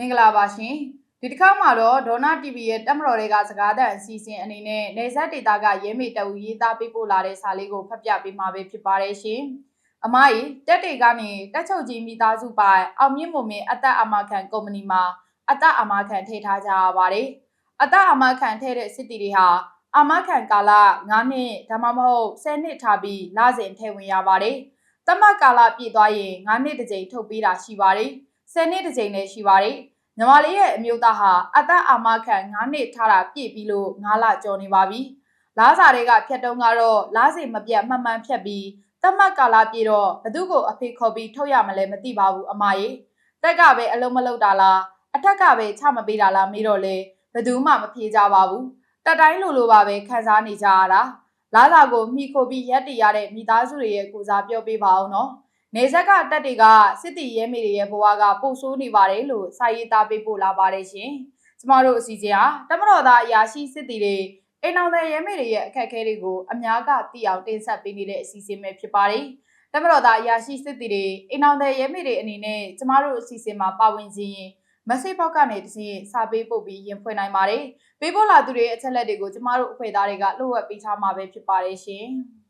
မင်္ဂလာပါရှင်ဒီတစ်ခါမှာတော့ဒေါနာ TV ရဲ့တက်မတော်တွေကစကားသံအစီအစဉ်အနေနဲ့နေဆက်ဒေတာကရဲမေတအူရေးသားပေးပို့လာတဲ့စာလေးကိုဖတ်ပြပေးမှာပဲဖြစ်ပါတယ်ရှင်အမကြီးတက်တွေကနေတက်ချုပ်ကြီးမိသားစုပိုင်အောင်မြင့်မုံမင်းအသက်အာမခံကုမ္ပဏီမှာအသက်အာမခံထည့်ထားကြရပါတယ်အသက်အာမခံထည့်တဲ့စစ်တီတွေဟာအာမခံကာလ9နှစ်ဒါမှမဟုတ်10နှစ်ထားပြီးလစဉ်ထည့်ဝင်ရပါတယ်တမတ်ကာလပြည့်သွားရင်9နှစ်တစ်ကြိမ်ထုတ်ပေးတာရှိပါတယ် 10နှစ်တစ်ကြိမ်လည်းရှိပါတယ်ညီမလေးရဲ့အမျိုးသားဟာအသက်အာမခံ9နှစ်ထားတာပြည့်ပြီးလို့9လကျော်နေပါပြီ။လားစာတွေကဖြတ်တုံးကတော့လားစီမပြတ်မှန်မှန်ဖြတ်ပြီးတတ်မှတ်ကာလပြည့်တော့ဘသူကိုအဖေခေါ်ပြီးထုတ်ရမလဲမသိပါဘူးအမရေ။တက်ကပဲအလုံးမလုံးတာလားအထက်ကပဲချမပေးတာလားမေးတော့လေဘသူမှမဖြေကြပါဘူး။တက်တိုင်းလိုလိုပါပဲခံစားနေကြရတာ။လားစာကိုမိခိုပြီးရက်တည်ရတဲ့မိသားစုတွေရဲ့ကိုစားပြောပေးပါအောင်နော်။ နေဆက်ကတက်တွေကစစ်တီရဲမေတွေရဲ့ဘဝကပို့ဆိုးနေပါတယ်လို့စာရေးသားပေးပို့လာပါတယ်ရှင်။ကျမတို့အစီအစဉ်ဟာတမတော်သားအရာရှိစစ်တီတွေအိမ်အောင်တဲ့ရဲမေတွေရဲ့အခက်အခဲတွေကိုအများကသိအောင်တင်ဆက်ပေးနေတဲ့အစီအစဉ်ပဲဖြစ်ပါတယ်။တမတော်သားအရာရှိစစ်တီတွေအိမ်အောင်တဲ့ရဲမေတွေအနေနဲ့ကျမတို့အစီအစဉ်မှာပါဝင်ခြင်းရင် message box ကနေတစ်စဉ်စာပေးပို့ပြီးရင်ဖွင့်နိုင်ပါတယ်။ပေးပို့လာသူတွေရဲ့အချက်လက်တွေကိုကျမတို့အဖွဲ့သားတွေကလှုပ်ဝက်ပေးထားမှာပဲဖြစ်ပါတယ်ရှင်။